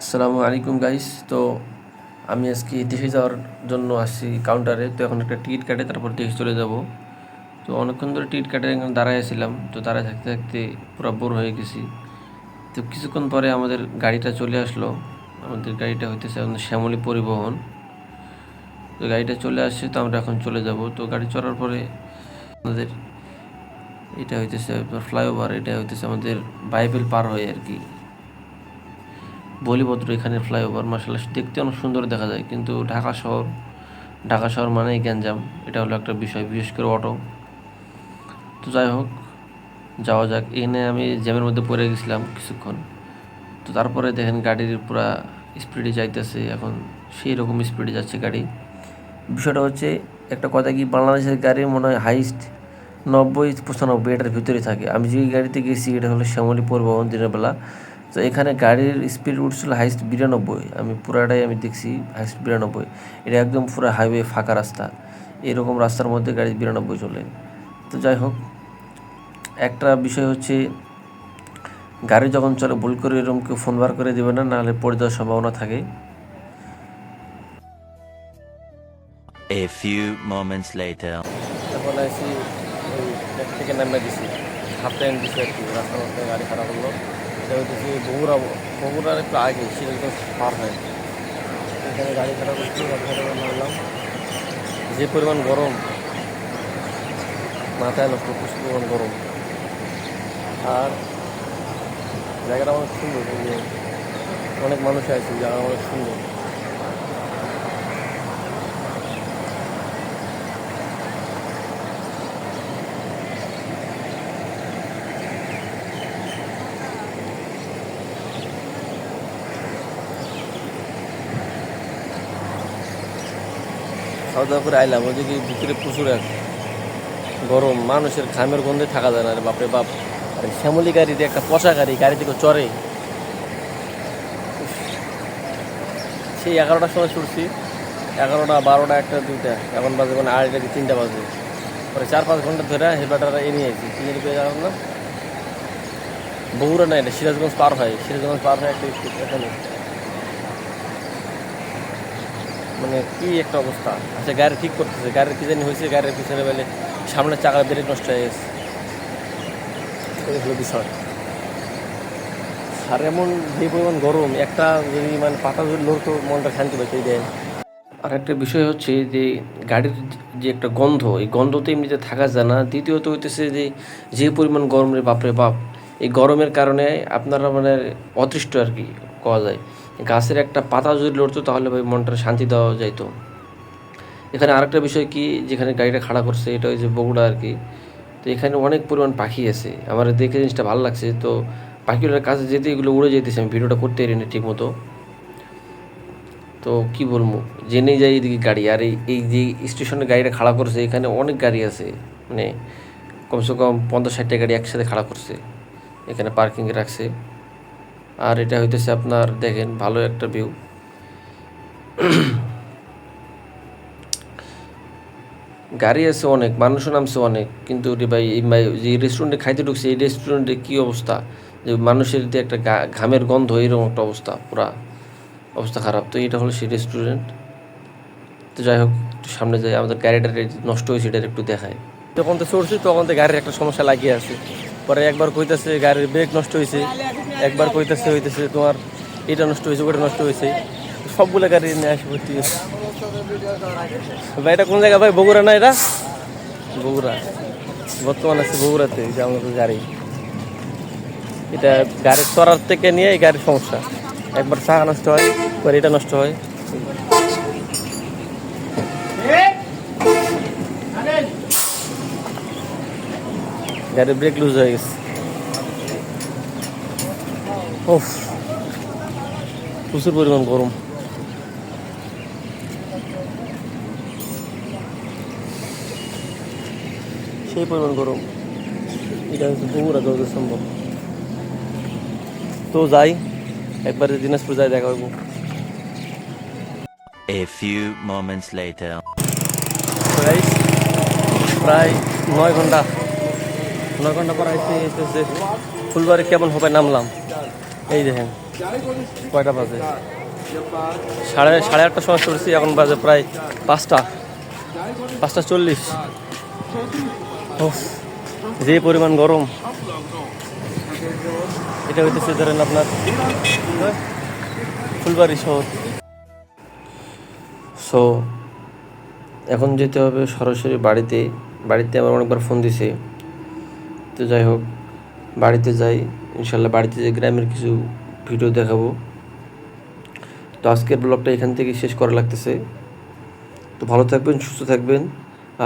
আসসালামু আলাইকুম গাইস তো আমি আজকে দেশে যাওয়ার জন্য আসছি কাউন্টারে তো এখন একটা টিকিট কাটে, তারপর দেশে চলে যাব। তো অনেকক্ষণ ধরে টিকিট কাটে এখানে দাঁড়ায় ছিলাম তো দাঁড়ায় থাকতে থাকতে পুরো বোর হয়ে গেছি। তো কিছুক্ষণ পরে আমাদের গাড়িটা চলে আসলো। আমাদের গাড়িটা হইতেছে আমাদের শ্যামলী পরিবহন। তো গাড়িটা চলে আসছে, তো আমরা এখন চলে যাব। তো গাড়ি চড়ার পরে আমাদের এটা হইতেছে ফ্লাইওভার এটা হইতেছে আমাদের বাইবেল পার হয়ে আর কি। বলিভদ্র এখানে ফ্লাইওভার মার্শাল্লাহ দেখতে অনেক সুন্দর দেখা যায়। কিন্তু ঢাকা শহর ঢাকা শহর মানেই গ্যাঞ্জাম। এটা হলো একটা বিষয়, বিশেষ করে অটো। তো যাই হোক, যাওয়া যাক। এখানে আমি জ্যামের মধ্যে পড়ে গেছিলাম কিছুক্ষণ। তো তারপরে দেখেন গাড়ির পুরা স্পিডে যাইতেছে। এখন সেই রকম স্পিডে যাচ্ছে গাড়ি। বিষয়টা হচ্ছে, একটা কথা কি, বাংলাদেশের গাড়ি মনে হয় হাইস্ট নব্বই, পঁচানব্বই, এটার ভিতরে থাকে। আমি যে গাড়িতে গেছি, এটা হলো শ্যামলী পরিবহন দিনের বেলা। তো এখানে গাড়ির স্পিড উঠছিল হাইস্ট বিরানব্বই। আমি পুরাটাই আমি দেখছি হাইস্ট বিরানব্বই। এটা একদম পুরো হাইওয়ে ফাঁকা রাস্তা। এরকম রাস্তার মধ্যে গাড়ি বিরানব্বই চলে। তো যাই হোক একটা বিষয় হচ্ছে গাড়ি যখন চলে ভুল করে এরকম কেউ ফোন বার করে দেবে না নাহলে পড়ে যাওয়ার সম্ভাবনা থাকে। A few moments later. এখন আসি থেকে নামে দিছি। হাফ টাইম দিছি আর কি রাস্তার মধ্যে গাড়ি খারাপ হলো। এটা হচ্ছে বগুড়া বগুড়ার একটু আগে সেটা পার হয়। এখানে গাড়ি খারাপ হচ্ছে গাড়ি খারাপ যে পরিমাণ গরম মাথায় লক্ষ্য প্রচুর পরিমাণ গরম। আর জায়গাটা অনেক সুন্দর অনেক মানুষ আছে জায়গা অনেক সুন্দর। খাওয়া দাওয়া করে আইলাম ওদিকে ভিতরে প্রচুর এক গরম, মানুষের ঘামের গন্ধে থাকা যায় না রে বাপরে বাপ। শ্যামলি গাড়িতে একটা পচা গাড়ি গাড়ি থেকে চড়ে। সেই এগারোটার সময় ছুটছি, এগারোটা, বারোটা, একটা, দুইটা। এখন বাজে মানে আড়াইটা কি তিনটা বাজে। পরে চার, পাঁচ ঘণ্টা ধরে হেবাটারা এ নিয়ে আইছি। তিন রুপিয়া যাওয়ার না? বগুড়া না এটা, সিরাজগঞ্জ পার হয়, সিরাজগঞ্জ পার হয় একটা এখানে মানে কি একটা অবস্থা? আচ্ছা গাড়ি ঠিক করতেছে গাড়ির কি জানি হয়েছে গাড়ির পিছনে বেলে সামনের চাকা ব্রেক নষ্ট হয়ে গেছে। এই হলো বিষয়। আর এমন যে পরিমাণ গরম একটা যদি মানে পাতা যদি লড়তো মনটা শান্তি পাইতে দেয় আর একটা বিষয় হচ্ছে যে গাড়ির যে একটা গন্ধ এই গন্ধতে এমনিতে থাকা যায় না। দ্বিতীয়ত হইতেছে যে যে পরিমাণ গরম রে বাপরে বাপ এই গরমের কারণে আপনারা মানে অতৃষ্ট আর কি কওয়া যায়। গাছের একটা পাতা যদি লড়তো, তাহলে ভাই মনটা শান্তি দেওয়া যাইতো। এখানে আরেকটা বিষয় কি, যেখানে গাড়িটা খাড়া করছে, এটা হচ্ছে বগুড়া আর কি। তো এখানে অনেক পরিমাণ পাখি আছে। আমার দেখে জিনিসটা ভালো লাগছে। তো পাখিগুলোর কাছে যেতে, এগুলো উড়ে যেতেছে। আমি ভিডিওটা করতে পারিনি ঠিক মতো তো কি বলব, জেনে যাই এদিকে গাড়ি। আর এই যে স্টেশনে গাড়িটা খাড়া করছে, এখানে অনেক গাড়ি আছে। মানে কমসে কম পঞ্চাশ ষাটটা গাড়ি একসাথে খাড়া করছে। এখানে পার্কিংয়ে রাখছে। আর এটা হইতেছে আপনার, দেখেন, ভালো একটা ভিউ গাড়ি আছে অনেক, মানুষও নামছে অনেক, কিন্তু রে ভাই যে রেস্টুরেন্টে খাইতে ঢুকছে, এই রেস্টুরেন্টে কী অবস্থা? যে মানুষের যে একটা ঘামের গন্ধ এরকম একটা অবস্থা, পুরা অবস্থা খারাপ। তো এটা হলো সেই রেস্টুরেন্ট তো যাই হোক, একটু সামনে যাই, আমাদের গাড়িটা নষ্ট হয়েছে এটা একটু দেখায় যখন তো চড়ছি, তখন তো গাড়ির একটা সমস্যা লাগিয়ে আছে। পরে একবার কইতেছে, গাড়ির ব্রেক নষ্ট হয়েছে একবার কইতেছে, হইতেছে তোমার এটা নষ্ট হয়েছে ওটা নষ্ট হয়েছে সবগুলো গাড়ি নিয়ে আসে ভর্তি ভাই, এটা কোন জায়গা? ভাই, বগুড়া না এটা? বগুড়া। বর্তমান আছে বগুড়াতে যে আমাদের গাড়ি। এটা গাড়ির চড়ার থেকে নিয়ে এই গাড়ির সমস্যা। একবার চাকা নষ্ট হয়, একবার এটা নষ্ট হয়। গাড়ির ব্রেক লুজ হয়ে গেছে। ওফ প্রচুর পরিমাণ গরম। সেই পরিমাণ গরম এটা হচ্ছে বগুড়া যত সম্ভব। তো যাই একবারে দিনাজপুর যাই দেখা হইব। A few moments later. প্রায় নয় ঘণ্টা নয় ঘণ্টা পর আইসি এসেছে ফুলবাড়ি কেমন হবে নামলাম। এই দেখেন, কয়টা বাজে? সাড়ে সাড়ে আটটার সময় চলছি এখন বাজে প্রায় পাঁচটা। পাঁচটা চল্লিশ। যে পরিমাণ গরম। এটা হইতেছে ধরেন আপনার ফুলবাড়ি শহর। সো এখন যেতে হবে সরাসরি বাড়িতে। বাড়িতে আমার অনেকবার ফোন দিছে। তো যাই হোক বাড়িতে যাই, ইনশাল্লাহ বাড়িতে যে গ্রামের কিছু ভিডিও দেখাবো। তো আজকের ব্লগটা এখান থেকে শেষ করা লাগতেছে। তো ভালো থাকবেন, সুস্থ থাকবেন,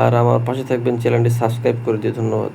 আর আমার পাশে থাকবেন, চ্যানেলটি সাবস্ক্রাইব করে দিয়ে ধন্যবাদ।